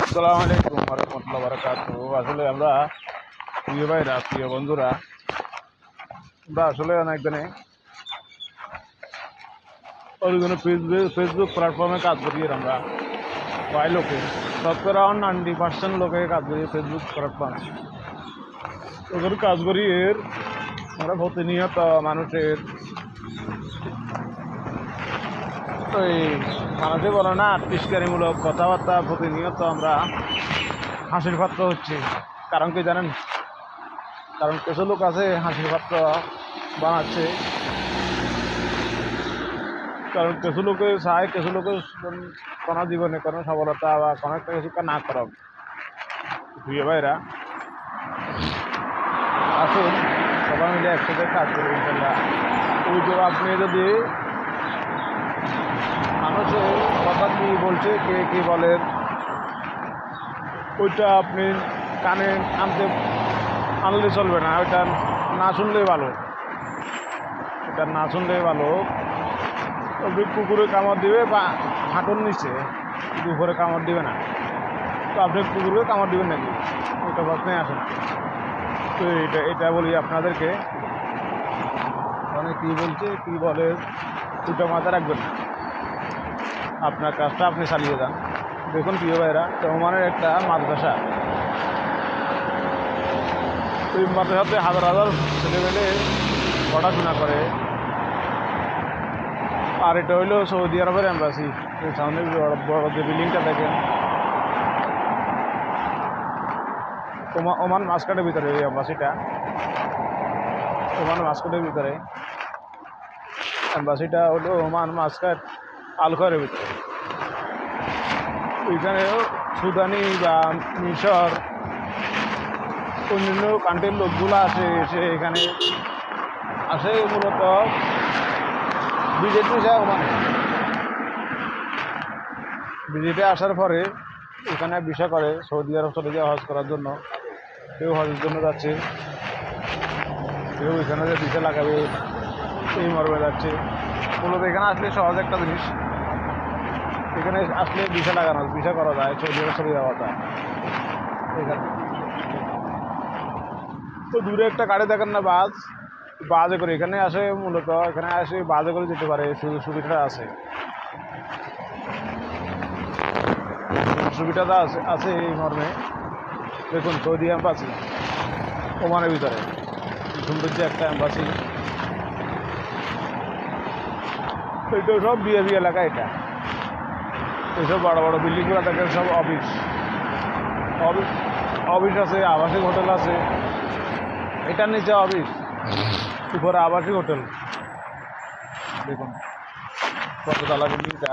আসসালামু আলাইকুম রহমতুল্লাহ বারাকাত আসলে আমরা প্রিয় ভাইরা প্রিয় বন্ধুরা আমরা আসলে অনেক দিনে ওইগুলো ফেসবুক ফেসবুক প্ল্যাটফর্মে কাজ করি এর আমরা প্রায় লোকে শতকরা নাইনটি পার্সেন্ট লোকে কাজ করি ফেসবুক প্ল্যাটফর্মে ওদের কাজ করি এর আমরা প্রতিনিয়ত মানুষের ওই মানুষে বলে না তিস্কারিমূলক কথাবার্তা প্রতিনিয়ত আমরা হাসির পাত্র হচ্ছে। কারণ কি জানেন? কারণ কিছু লোক আছে হাসির পাত্র বানাচ্ছে। কারণ কিছু লোকে চায়, কিছু লোকে কোনো জীবনে কোনো সফলতা বা কোনো একটা কিছু না করব প্রিয় ভাইরা, আসুন সবাই মিলে একসাথে কাজ করি ইনশাল্লাহ। ওই আপনি যদি মানুষের কথা কি বলছে? কে কি বলে? ওইটা আপনি কানে আনতে আনলে চলবে না, ওইটা না শুনলেই ভালো। এটা না শুনলেই ভালো। কুকুরে কামড় দিবে বা হাঁটুর নিচে, দুপুরে কামড় দিবে না। তো আপনি কুকুরে কামড় দিবেন নাকি? ওইটা প্রশ্নে আসে না। তো এটা এটা বলি আপনাদেরকে। মানে কী বলছে, কী বলে দুটো মাথা রাখবেন না। আপনার কাজটা আপনি চালিয়ে যান। দেখুন প্রিয় ভাইরা চৌমানের একটা মাদ্রাসা। ওই মাদ্রাসাতে হাজার হাজার ছেলেমেলে পড়াশোনা করে। আর এটা হইল সৌদি আরবের এম্বাসি সামনে বড় যে বিল্ডিংটা দেখেন। ওমা, ওমান মাস্কাটের ভিতরে এই এম্বাসিটা ওমান মাস্কাটের ভিতরে। এম্বাসিটা হলো ওমান মাস্কাট আলখরের ভিতরে। ওইখানেও সুদানি বা মিশর, অন্যান্য কান্ট্রির লোকগুলো আসে, এসে এখানে আসে মূলত বিজেপি যায় ওমানে বিজেপি আসার পরে এখানে বিষয় করে সৌদি আরব চলে যাওয়া হজ করার জন্য। কেউ হজের জন্য যাচ্ছে, কেউ এখানে যে বিষয় লাগাবে। এই মর্মে যাচ্ছে। মূলত এখানে আসলে সহজ একটা জিনিস। এখানে আসলে ভিসা লাগানো ভিসা করা যায় সৌদি আরব চলে যাওয়া যায়। এখানে। তো দূরে একটা গাড়ি দেখেন না, বাস। বাজে করে এখানে আসে মূলত, এখানে আসে বাজে করে যেতে পারে, সুযোগ সুবিধাটা আছে। সুবিধাটা আছে আছে এই মর্মে। দেখুন, সৌদি অ্যাম্বাসি ওমানের ভিতরে। সৌন্দর্য একটা অ্যাম্বাসি এটা সব বিয়ে এলাকা এটা। এইসব বড় বড় বিল্ডিংগুলো দেখেন, সব অফিস অফিস অফিস আছে, আবাসিক হোটেল আছে। এটার নিচে অফিস উপরে আবাসিক হোটেল। দেখুন কততলা বিল্ডিংটা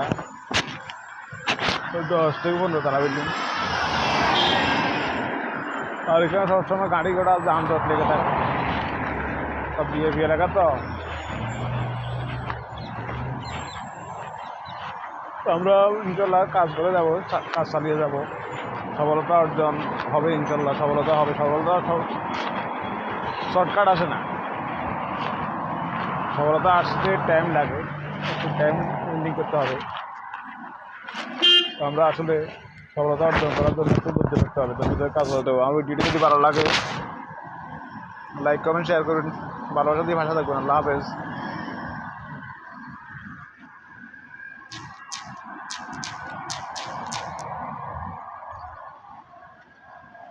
দশ থেকে পনেরো তলা বিল্ডিং। আর এখানে সবসময় গাড়ি ঘোড়া জাম জট লেগে থাকে। সব বিয়ে এলাকা তো। তো আমরা ইনশাল্লাহ কাজ করে যাব কাজ চালিয়ে যাব। সফলতা অর্জন হবে ইনশাল্লাহ, সফলতা হবে, সফলতা শর্টকাট আসে না। সফলতা আসতে টাইম লাগে, একটু টাইম এন্ডিং করতে হবে। তো আমরা আসলে সফলতা অর্জন করার জন্য একটু বুদ্ধি করতে হবে তোমাদের কাজ করতে হবে। আমার ভিডিওটি যদি ভালো লাগে লাইক কমেন্ট শেয়ার করুন। ভালোবাসা দিয়ে ভাষা থাকবেন। আল্লাহ হাফেজ। Thank you.